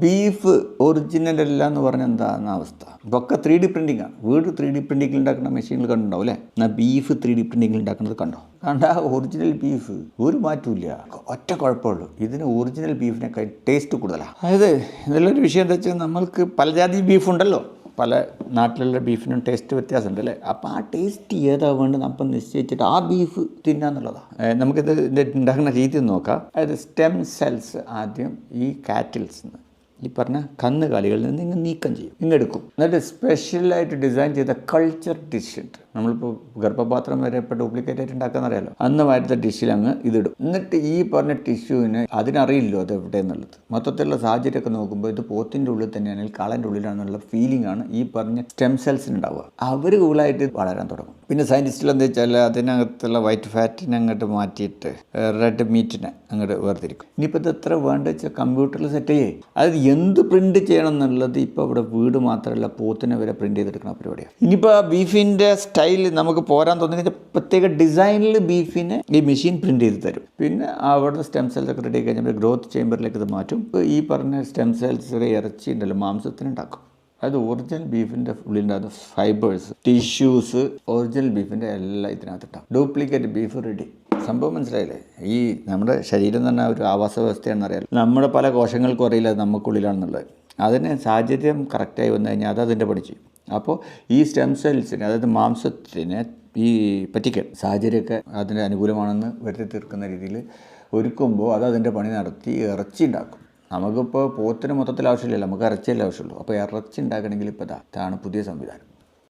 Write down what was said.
Beef original അല്ല എന്ന് പറഞ്ഞാൽ എന്താണ് അവസ്ഥ. ഇതൊക്കെ ത്രീ ഡി പ്രിന്റിംഗ് ആണ്. വീട് ത്രീ ഡി പ്രിന്റിംഗിൽ ഉണ്ടാക്കുന്ന മെഷീനിൽ കണ്ടുണ്ടാവും അല്ലേ? എന്നാൽ ബീഫ് ത്രീ ഡി പ്രിന്റിംഗിൽ ഉണ്ടാക്കുന്നത് കണ്ടോ? കണ്ട ഒറിജിനൽ ബീഫ് ഒരു മാറ്റമില്ല ഒറ്റ കുഴപ്പമുള്ളൂ ഇതിന് ഒറിജിനൽ ബീഫിനേക്കാൾ ടേസ്റ്റ് കൂടുതലാണ് അതായത് ഇതിലൊരു വിഷയം എന്താ വെച്ചാൽ നമ്മൾക്ക് പലജാതി ബീഫ് ഉണ്ടല്ലോ. പല നാട്ടിലുള്ള ബീഫിനും ടേസ്റ്റ് വ്യത്യാസമുണ്ട് അല്ലേ? അപ്പോൾ ആ ടേസ്റ്റ് ഏതാ വേണ്ടത് അപ്പം നിശ്ചയിച്ചിട്ട് ആ ബീഫ് തിന്നാന്നുള്ളതാണ് നമുക്കിത് ഇതിന്റെ ഉണ്ടാക്കുന്ന രീതി നോക്കാം. അതായത് സ്റ്റെം സെൽസ് ആദ്യം ഈ കാറ്റിൽസ് നിന്ന് ഈ പറഞ്ഞ കന്നുകാലികളിൽ നിന്ന് നീക്കം ചെയ്യും. ഇങ്ങെടുക്കും എന്നിട്ട് സ്പെഷ്യലായിട്ട് ഡിസൈൻ ചെയ്ത കൾച്ചർ ഡിഷ് ഉണ്ട്. നമ്മളിപ്പോൾ ഗർഭപാത്രം വരെ ഇപ്പോൾ ഡ്യൂപ്ലിക്കേറ്റ് ആയിട്ട് ഉണ്ടാക്കാന്നറിയാലോ അന്ന് വരുത്ത ഡിഷിൽ അങ്ങ് ഇതിടും. എന്നിട്ട് ഈ പറഞ്ഞ ടിഷ്യൂവിന് അതിനറിയില്ലോ അത് എവിടെയെന്നുള്ളത്. മൊത്തത്തിലുള്ള സാഹചര്യമൊക്കെ നോക്കുമ്പോൾ ഇത് പോത്തിന്റെ ഉള്ളിൽ തന്നെയാണെങ്കിൽ കാളന്റെ ഉള്ളിലാണെന്നുള്ള ഫീലിംഗ് ആണ് ഈ പറഞ്ഞ സ്റ്റെം സെൽസിന് ഉണ്ടാവുക അവർ കൂളായിട്ട് വളരാൻ തുടങ്ങും. പിന്നെ സയന്റിസ്റ്റിൽ എന്താ വെച്ചാൽ അതിനകത്തുള്ള വൈറ്റ് ഫാറ്റിനെ അങ്ങോട്ട് മാറ്റിയിട്ട് റെഡ് മീറ്റിനെ അങ്ങോട്ട് വേർതിരിക്കും. ഇനിയിപ്പോൾ ഇത് എത്ര വേണ്ട വെച്ചാൽ കമ്പ്യൂട്ടറിൽ സെറ്റ് ചെയ്യേ. അത് എന്ത് പ്രിന്റ് ചെയ്യണം എന്നുള്ളത് ഇപ്പോൾ ഇവിടെ വീട് മാത്രമല്ല പോത്തിനെ വരെ പ്രിന്റ് ചെയ്തെടുക്കുന്ന പരിപാടിയാണ് ഇനിയിപ്പോൾ ബീഫിന്റെ സ്റ്റൈൽ നമുക്ക് പോരാൻ തോന്നുന്ന പ്രത്യേക ഡിസൈനിൽ ബീഫിനെ ഈ മെഷീൻ പ്രിന്റ് ചെയ്ത് തരും. പിന്നെ അവിടുന്ന് സ്റ്റെം സെൽസ് ഒക്കെ റെഡി കഴിഞ്ഞാൽ ഗ്രോത്ത് ചേമ്പറിലേക്ക് ഇത് മാറ്റും. ഈ പറഞ്ഞ സ്റ്റെം സെൽസിലെ ഇറച്ചി ഉണ്ടല്ലോ മാംസത്തിന് ഉണ്ടാക്കും. അത് ഒറിജിനൽ ബീഫിന്റെ ഉള്ളിലുണ്ടാകുന്ന ഫൈബേഴ്സ് ടിഷ്യൂസ് ഒറിജിനൽ ബീഫിന്റെ എല്ലാം ഇതിനകത്തിട്ടാണ് ഡ്യൂപ്ലിക്കേറ്റ് ബീഫ് റെഡി സംഭവം മനസ്സിലായില്ലേ? ഈ നമ്മുടെ ശരീരം തന്നെ ഒരു ആവാസ വ്യവസ്ഥയാണെന്ന് അറിയാലോ നമ്മുടെ പല കോശങ്ങൾക്കും അറിയില്ല നമുക്കുള്ളിലാണെന്നുള്ളത്. അതിന് സാഹചര്യം കറക്റ്റായി വന്നു കഴിഞ്ഞാൽ അത് അതിന്റെ പഠിച്ചു അപ്പോൾ ഈ സ്റ്റെം സെൽസിന് അതായത് മാംസത്തിന് ഈ പറ്റിക്കൽ സാഹചര്യമൊക്കെ അതിന് അനുകൂലമാണെന്ന് വരുത്തി തീർക്കുന്ന രീതിയിൽ ഒരുക്കുമ്പോൾ അത് അതിന്റെ പണി നടത്തി ഇറച്ചി ഉണ്ടാക്കും. നമുക്കിപ്പോൾ പോത്തിന് മൊത്തത്തിൽ ആവശ്യമില്ലല്ലോ നമുക്ക് ഇറച്ചിയല്ലേ ആവശ്യമുള്ളൂ. അപ്പോൾ ഇറച്ചി ഉണ്ടാക്കണമെങ്കിൽ ഇപ്പോൾ ഇതാ ഇതാണ് പുതിയ സംവിധാനം.